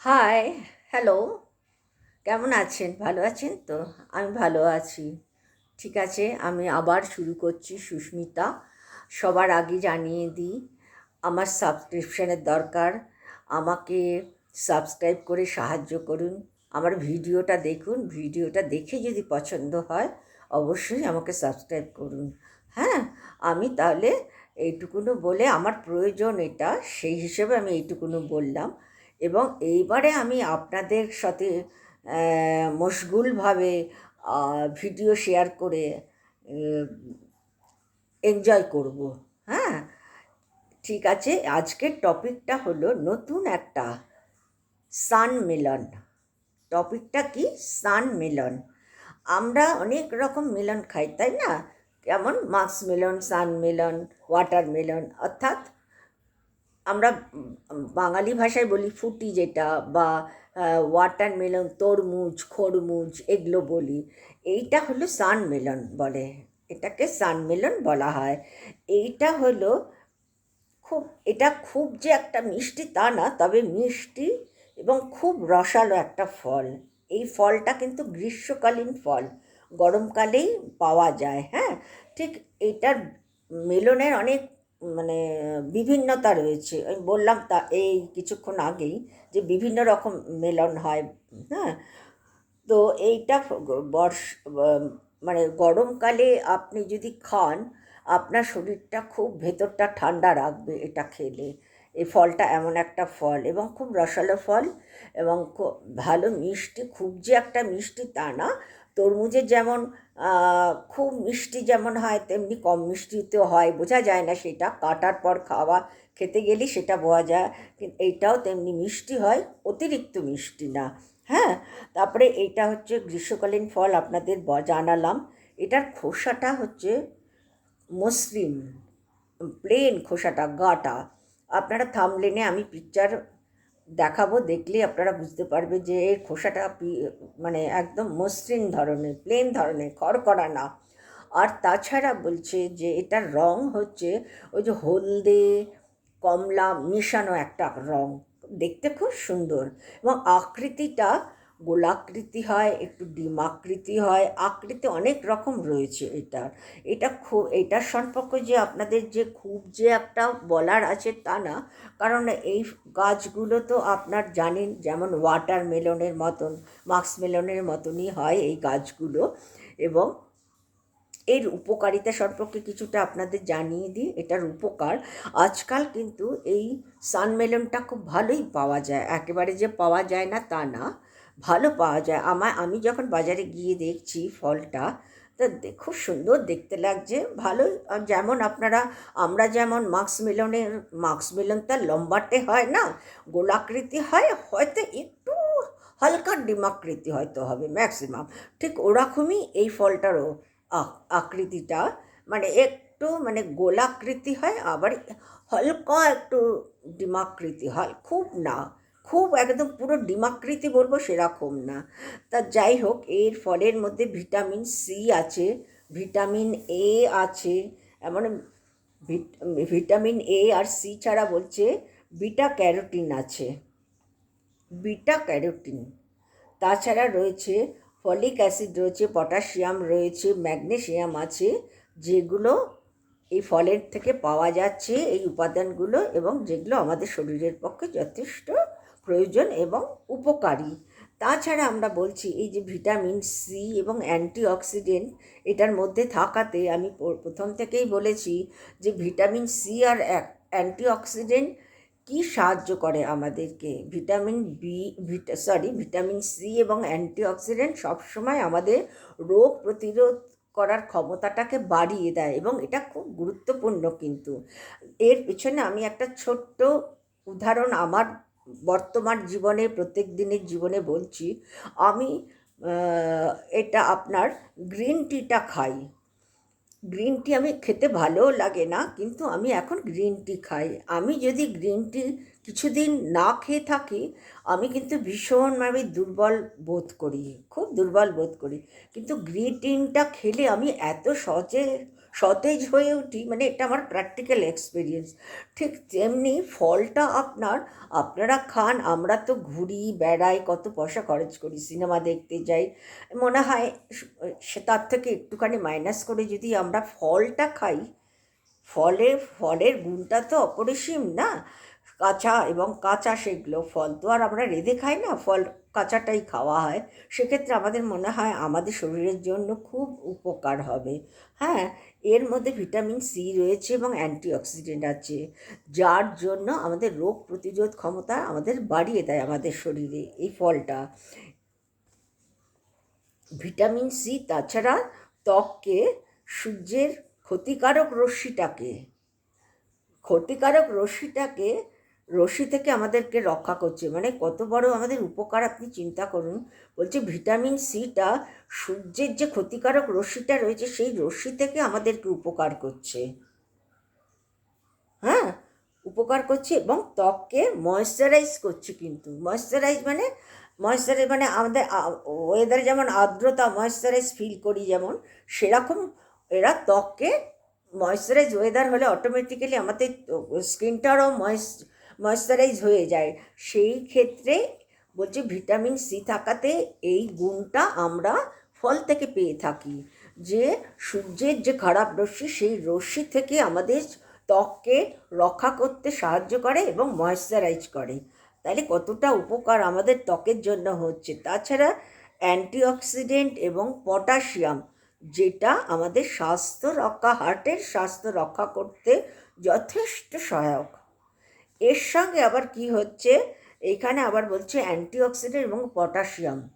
Hi hello কেমন আছেন? ভালো আছেন তো? আমি ভালো আছি। ঠিক আছে, আমি আবার শুরু করছি সুস্মিতা। সবার আগে জানিয়ে দিই, আমার সাবস্ক্রিপশানের দরকার। আমাকে সাবস্ক্রাইব করে সাহায্য করুন। আমার ভিডিওটা দেখুন। ভিডিওটা দেখে যদি পছন্দ হয়, অবশ্যই আমাকে সাবস্ক্রাইব করুন। হ্যাঁ আমি তাহলে এইটুকুনো বলে, আমার প্রয়োজন এটা, সেই হিসেবে আমি এইটুকুনো বললাম। এবং এইবারে আমি আপনাদের সাথে মশগুলভাবে ভিডিও শেয়ার করে এনজয় করব। হ্যাঁ? ঠিক আছে, আজকের টপিকটা হলো নতুন একটা সান মিলন। টপিকটা কি? সান মিলন। আমরা অনেক রকম মিলন খাই, তাই না? কেমন? মাক্স মিলন, সান মিলন, ওয়াটার মিলন, অর্থাৎ আমরা বাঙালি ভাষায় বলি ফুটি যেটা বা ওয়াটার মেলন তরমুজ, খরমুজ এগুলো বলি। এইটা হলো সান মেলন বলে। এটাকে সান মেলন বলা হয়। এইটা হলো খুব, এটা খুব যে একটা মিষ্টি তা না, তবে মিষ্টি এবং খুব রসালো একটা ফল। এই ফলটা কিন্তু গ্রীষ্মকালীন ফল। গরমকালেই পাওয়া যায় হ্যাঁ? ঠিক এটার মেলনের অনেক মানে বিভিন্নতা রয়েছে। আমি বললাম তা এই কিছুক্ষণ আগেই যে বিভিন্ন রকম মেলন হয় হ্যাঁ? তো এইটা বর্ষ মানে গরমকালে আপনি যদি খান, আপনার শরীরটা খুব ভেতরটা ঠান্ডা রাখবে এটা খেলে। এই ফলটা এমন একটা ফল এবং খুব রসালো ফল এবং খুব ভালো মিষ্টি, খুব যে একটা মিষ্টি তা না তরমুজের যেমন খুব মিষ্টি যেমন হয়, তেমনি কম মিষ্টিতেও হয়, বোঝা যায় না সেটা, কাটার পর খাওয়া, খেতে গেলেই সেটা বোঝা যায়, কিন্তু এইটাও তেমনি মিষ্টি হয়, অতিরিক্ত মিষ্টি না হ্যাঁ? তারপরে এইটা হচ্ছে গ্রীষ্মকালীন ফল, আপনাদের জানালাম, এটার খোসাটা হচ্ছে মসৃণ, প্লেন খোসাটা, গাটা, আপনারা থামলেনে আমি পিকচার দেখাবো দেখলে আপনারা বুঝতে পারবে যে এর খোসাটা মানে একদম মসৃণ ধরনের প্লেন ধরনের খড়কড়া না আর তাছাড়া বলছে যে এটার রং হচ্ছে ওই যে হলদে, কমলা মিশানো একটা রং। দেখতে খুব সুন্দর। এবং আকৃতিটা গোলাকৃতি হয়, একটু ডিমাকৃতি হয়, আকৃতি অনেক রকম রয়েছে এটার। এটা খুব, এটার সম্পর্কে যে আপনাদের যে খুব যে একটা বলার আছে তা না, কারণ এই গাছগুলো তো আপনার জানেন, যেমন ওয়াটার মেলনের মতন মাক্স মেলনের মতনই হয় এই গাছগুলো। এবং এর উপকারিতা সম্পর্কে কিছুটা আপনাদের জানিয়ে দিই, এটার উপকার। আজকাল কিন্তু এই সানমেলনটা খুব ভালোই পাওয়া যায়, একেবারে যে পাওয়া যায় না তা না। ভালো পাওয়া যায়। আমার আমি যখন বাজারে গিয়ে দেখছি ফলটা, তা খুব সুন্দর দেখতে লাগছে। ভালো যেমন আপনারা, আমরা যেমন মাক্স মিলনের, মাক্স মিলন তার লম্বাটে হয় না, গোলাকৃতি হয়, হয়তো একটু হালকা ডিমাকৃতি হয়তো হবে ম্যাক্সিমাম। ঠিক ওরকমই এই ফলটারও আকৃতিটা মানে একটু মানে গোলাকৃতি হয়, আবার হালকা একটু ডিমাকৃতি হয়, খুব না। খুব একদম পুরো ডিমাকৃতি বলব সেরকম না। তা যাই হোক এর ফলের মধ্যে ভিটামিন সি আছে, ভিটামিন এ আছে, এমন ভিট- ভিটামিন এ আর সি ছাড়া বলছে বিটা ক্যারোটিন আছে। বিটা ক্যারোটিন তাছাড়া রয়েছে ফলিক অ্যাসিড রয়েছে, পটাশিয়াম রয়েছে ম্যাগনেসিয়াম আছে, যেগুলো এই ফলের থেকে পাওয়া যাচ্ছে, এই উপাদানগুলো এবং যেগুলো আমাদের শরীরের পক্ষে যথেষ্ট প্রয়োজন এবং উপকারী। তাছাড়া আমরা বলছি, এই যে ভিটামিন সি এবং অ্যান্টিঅক্সিডেন্ট, এটার মধ্যে থাকাতে আমি প্রথম থেকেই বলেছি যে ভিটামিন সি আর অ্যান্টিঅক্সিডেন্ট কী সাহায্য করে আমাদেরকে? Vitamin B vita sorry vitamin C এবং অ্যান্টিঅক্সিডেন্ট সবসময় আমাদের রোগ প্রতিরোধ করার ক্ষমতাটাকে বাড়িয়ে দেয় এবং এটা খুব গুরুত্বপূর্ণ কিন্তু। এর পেছনে আমি একটা ছোট্ট উদাহরণ আমার বর্তমান জীবনে, প্রত্যেক দিনের জীবনে বলছি, আমি এটা আপনার গ্রিন টিটা খাই। গ্রিন টি আমি খেতে ভালোও লাগে না, কিন্তু আমি এখন গ্রিন টি খাই। আমি যদি গ্রিন টি কিছুদিন না খেয়ে থাকি, আমি কিন্তু ভীষণভাবে দুর্বল বোধ করি, খুব দুর্বল বোধ করি। কিন্তু গ্রিন টিটা খেলে আমি এত সহজে সতেজ হয়ে উঠি মানে এটা আমার প্র্যাকটিক্যাল এক্সপিরিয়েন্স ঠিক তেমনি ফলটা আপনার, আপনারা খান, আমরা তো ঘুরি, বেড়াই, কত পয়সা খরচ করি, সিনেমা দেখতে যাই। মনে হয় সে তার থেকে একটুখানি মাইনাস করে যদি আমরা ফলটা খাই, ফলে, ফলের গুণটা তো অপরিসীম না? কাঁচা এবং কাঁচা সেগুলো ফল। তো আর আমরা রেঁধে খাই না, ফল কাঁচাটাই খাওয়া হয়। সেক্ষেত্রে আমাদের মনে হয় আমাদের শরীরের জন্য খুব উপকার হবে। হ্যাঁ এর মধ্যে ভিটামিন সি রয়েছে এবং অ্যান্টিঅক্সিডেন্ট আছে, যার জন্য আমাদের রোগ প্রতিরোধ ক্ষমতা আমাদের বাড়িয়ে দেয় আমাদের শরীরে এই ফলটা। ভিটামিন সি, তাছাড়া ত্বককে সূর্যের ক্ষতিকারক রশ্মিটাকে ক্ষতিকারক রশ্মিটাকে রশ্মি থেকে আমাদেরকে রক্ষা করছে। মানে কত বড় আমাদের উপকার, আপনি চিন্তা করুন। বলছে ভিটামিন সিটা সূর্যের যে ক্ষতিকারক রশ্মিটা রয়েছে, সেই রশ্মি থেকে আমাদেরকে উপকার করছে। হ্যাঁ উপকার করছে এবং ত্বককে ময়েশ্চারাইজ করছে কিন্তু। ময়েশ্চারাইজ মানে ময়েশ্চারাইজ মানে আমাদের ওয়েদারে যেমন আর্দ্রতা ময়েশ্চারাইজ ফিল করি যেমন, সেরকম এরা ত্বককে ময়েশ্চারাইজ ওয়েদার হলে অটোমেটিক্যালি আমাদের স্কিনটারও ময়েস ময়েশ্চারাইজ হয়ে যায়। সেই ক্ষেত্রে বলছে ভিটামিন সি থাকাতে এই গুণটা আমরা ফল থেকে পেয়ে থাকি। যে সূর্যের যে খারাপ রশ্মি, সেই রশ্মি থেকে আমাদের ত্বককে রক্ষা করতে সাহায্য করে এবং ময়েশ্চারাইজ করে। তাহলে কতটা উপকার আমাদের ত্বকের জন্য হচ্ছে। তাছাড়া অ্যান্টিঅক্সিডেন্ট এবং পটাশিয়াম, যেটা আমাদের স্বাস্থ্য রক্ষা, হার্টের স্বাস্থ্য রক্ষা করতে যথেষ্ট সহায়ক। এর সঙ্গে আবার কি হচ্ছে? এখানে আবার বলছে অ্যান্টিঅক্সিডেন্ট এবং পটাশিয়াম।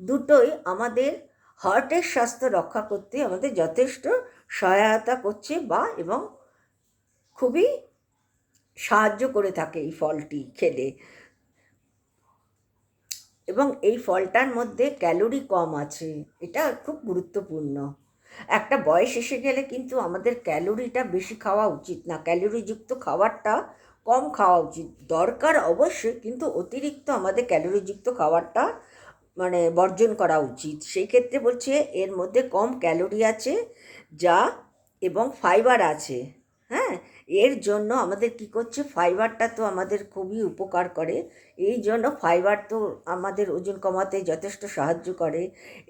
দুটোই আমাদের হার্টের স্বাস্থ্য রক্ষা করতে আমাদের যথেষ্ট সহায়তা করছে বা এবং খুবই সাহায্য করে থাকে এই ফলটি খেলে। এবং এই ফলটার মধ্যে ক্যালোরি কম আছে, এটা খুব গুরুত্বপূর্ণ। একটা বয়স এসে গেলে কিন্তু আমাদের ক্যালোরিটা বেশি খাওয়া উচিত না। ক্যালোরিযুক্ত খাবারটা কম খাওয়া উচিত। দরকার অবশ্যই, কিন্তু অতিরিক্ত আমাদের ক্যালোরিযুক্ত খাবারটা মানে বর্জন করা উচিত। সেই ক্ষেত্রে বলছে, এর মধ্যে কম ক্যালোরি আছে, যা এবং ফাইবার আছে হ্যাঁ? এর জন্য আমাদের কি করছে, ফাইবারটা তো আমাদের খুবই উপকার করে। এই জন্য ফাইবার তো আমাদের ওজন কমাতে যথেষ্ট সাহায্য করে।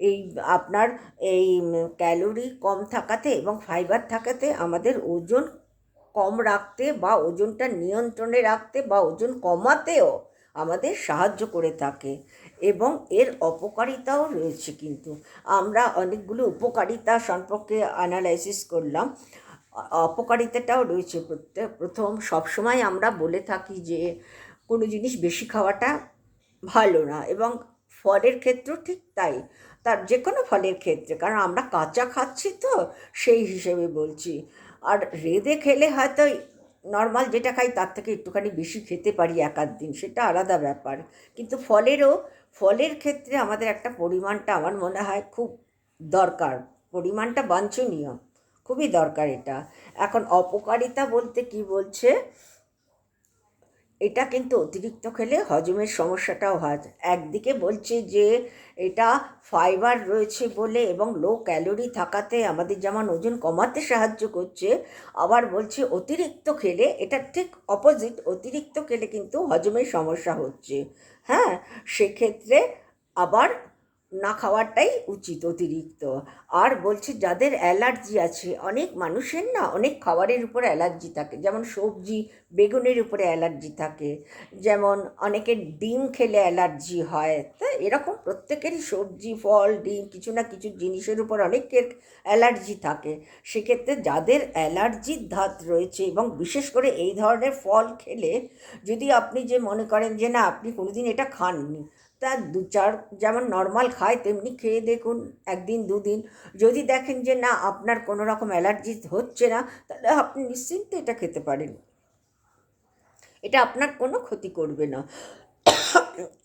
এই আপনার এই ক্যালোরি কম থাকাতে এবং ফাইবার থাকাতে আমাদের ওজন কম রাখতে বা ওজনটা নিয়ন্ত্রণে রাখতে বা ওজন কমাতেও আমাদের সাহায্য করে থাকে এবং এর অপকারিতাও রয়েছে কিন্তু। আমরা অনেকগুলো উপকারিতা সম্পর্কে অ্যানালাইসিস করলাম। অপকারিতাটাও রয়েছে প্রথম সবসময় আমরা বলে থাকি যে কোনো জিনিস বেশি খাওয়াটা ভালো না এবং ফলের ক্ষেত্রেও ঠিক তাই। তার যে কোনো ফলের ক্ষেত্রে, কারণ আমরা কাঁচা খাচ্ছি তো, সেই হিসেবে বলছি। আর রেঁধে খেলে হয়তো নর্মাল যেটা খাই তার থেকে একটুখানি বেশি খেতে পারি এক আধ দিন, সেটা আলাদা ব্যাপার। কিন্তু ফলেরও, ফলের ক্ষেত্রে আমাদের একটা পরিমাণটা আমার মনে হয় খুব দরকার। পরিমাণটা বাঞ্ছনীয়, খুবই দরকার এটা। এখন অপকারিতা বলতে কি বলছে? এটা কিন্তু অতিরিক্ত খেলে হজমের সমস্যাটাও হয়। একদিকে বলছে যে এটা ফাইবার রয়েছে বলে এবং লো ক্যালোরি থাকাতে আমাদের যেমন ওজন কমাতে সাহায্য করছে, আবার বলছে অতিরিক্ত খেলে এটা ঠিক অপোজিট অতিরিক্ত খেলে কিন্তু হজমের সমস্যা হচ্ছে। হ্যাঁ সেক্ষেত্রে আবার না খাওয়াটাই উচিত অতিরিক্ত। আর বলছে, যাদের অ্যালার্জি আছে, অনেক মানুষের না অনেক খাবারের উপর অ্যালার্জি থাকে। যেমন সবজি, বেগুনের উপরে অ্যালার্জি থাকে। যেমন অনেকের ডিম খেলে অ্যালার্জি হয়। তা এরকম প্রত্যেকেরই সবজি, ফল, ডিম, কিছু না কিছু জিনিসের উপর অনেকের অ্যালার্জি থাকে। সেক্ষেত্রে যাদের অ্যালার্জির ধাত রয়েছে এবং বিশেষ করে এই ধরনের ফল খেলে, যদি আপনি যে মনে করেন যে, না, আপনি কোনোদিন এটা খাননি তা দু চার যেমন নর্মাল খায়, তেমনি খেয়ে দেখুন, একদিন, দুদিন। যদি দেখেন যে না, আপনার কোনো রকম অ্যালার্জি হচ্ছে না, তাহলে আপনি নিশ্চিন্তে এটা খেতে পারেন। এটা আপনার কোনো ক্ষতি করবে না।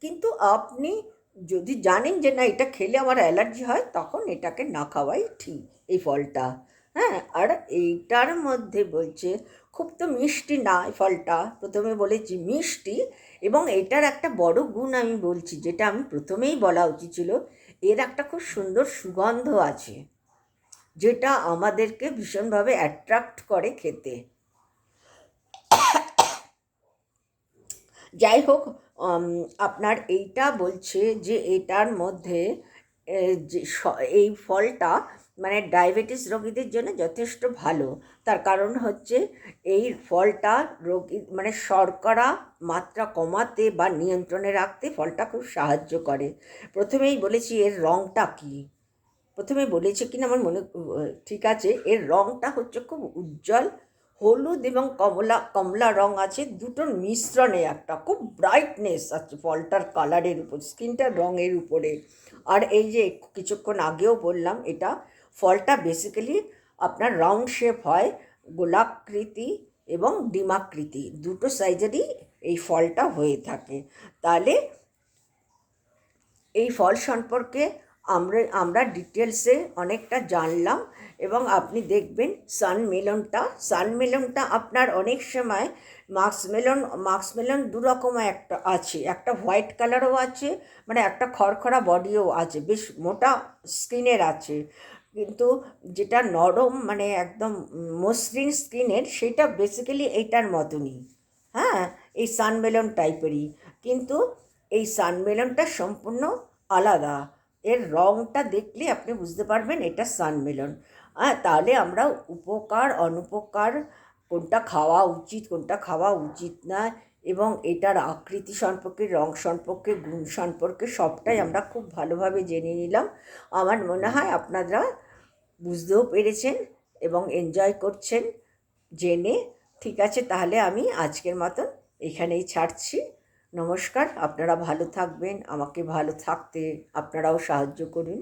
কিন্তু আপনি যদি জানেন যে না, এটা খেলে আমার অ্যালার্জি হয়, তখন এটাকে না খাওয়াই ঠিক, এই ফলটা। হ্যাঁ আর এইটার মধ্যে বলছে, খুব তো মিষ্টি না ফলটা। প্রথমে বলেছি মিষ্টি, এবং এটার একটা বড় গুণ আমি বলছি, যেটা আমি প্রথমেই বলা উচিত ছিল, এর একটা খুব সুন্দর সুগন্ধ আছে, যেটা আমাদেরকে ভীষণভাবে অ্যাট্রাক্ট করে খেতে। যাই হোক আপনার এইটা বলছে যে এটার মধ্যে যে এই ফলটা মানে ডায়াবেটিস রোগীদের জন্য যথেষ্ট ভালো। তার কারণ হচ্ছে এই ফলটা রোগী মানে শর্করা মাত্রা কমাতে বা নিয়ন্ত্রণে রাখতে ফলটা খুব সাহায্য করে। প্রথমেই বলেছি এর রঙটা কী? প্রথমে বলেছে কিনা আমার মনে ঠিক আছে, এর রঙটা হচ্ছে খুব উজ্জ্বল, হলুদ এবং কমলা কমলা রং আছে, দুটোর মিশ্রণে একটা খুব ব্রাইটনেস আছে ফলটার কালারের উপর স্কিনটার রঙের উপরে। আর এই যে কিছুক্ষণ আগেও বললাম, এটা ফলটা বেসিক্যালি আপনার রাউন্ড শেপ হয় গোলাকৃতি এবং ডিমাকৃতি। দুটো সাইজেরই এই ফলটা হয়ে থাকে। তাহলে এই ফল সম্পর্কে আমরা আমরা ডিটেলসে অনেকটা জানলাম এবং আপনি দেখবেন সানমেলনটা সানমেলনটা আপনার অনেক সময় মাক্সমেলন মাক্সমেলন দু রকম একটা আছে। একটা হোয়াইট কালারও আছে মানে একটা খড়খড়া বডিও আছে, বেশ মোটা স্কিনের আছে। কিন্তু যেটা নরম মানে একদম মসৃণ স্কিনের, সেটা বেসিক্যালি এইটার মতনই। হ্যাঁ এই সানমেলন টাইপেরই কিন্তু এই সানমেলনটা সম্পূর্ণ আলাদা। এর রঙটা দেখলে আপনি বুঝতে পারবেন এটা সানমেলন হ্যাঁ তাহলে আমরা উপকার, অনুপকার, কোনটা খাওয়া উচিত, কোনটা খাওয়া উচিত না, এবং এটার আকৃতি সম্পর্কে, রং সম্পর্কে, গুণ সম্পর্কে সবটাই আমরা খুব ভালোভাবে জেনে নিলাম। আমার মনে হয় আপনারা বুঝতেও পেরেছেন এবং এনজয় করছেন। জেনে, ঠিক আছে, তাহলে আমি আজকের মতন এখানেই ছাড়ছি। নমস্কার, আপনারা ভালো থাকবেন, আমাকে ভালো থাকতে আপনারাও সাহায্য করুন।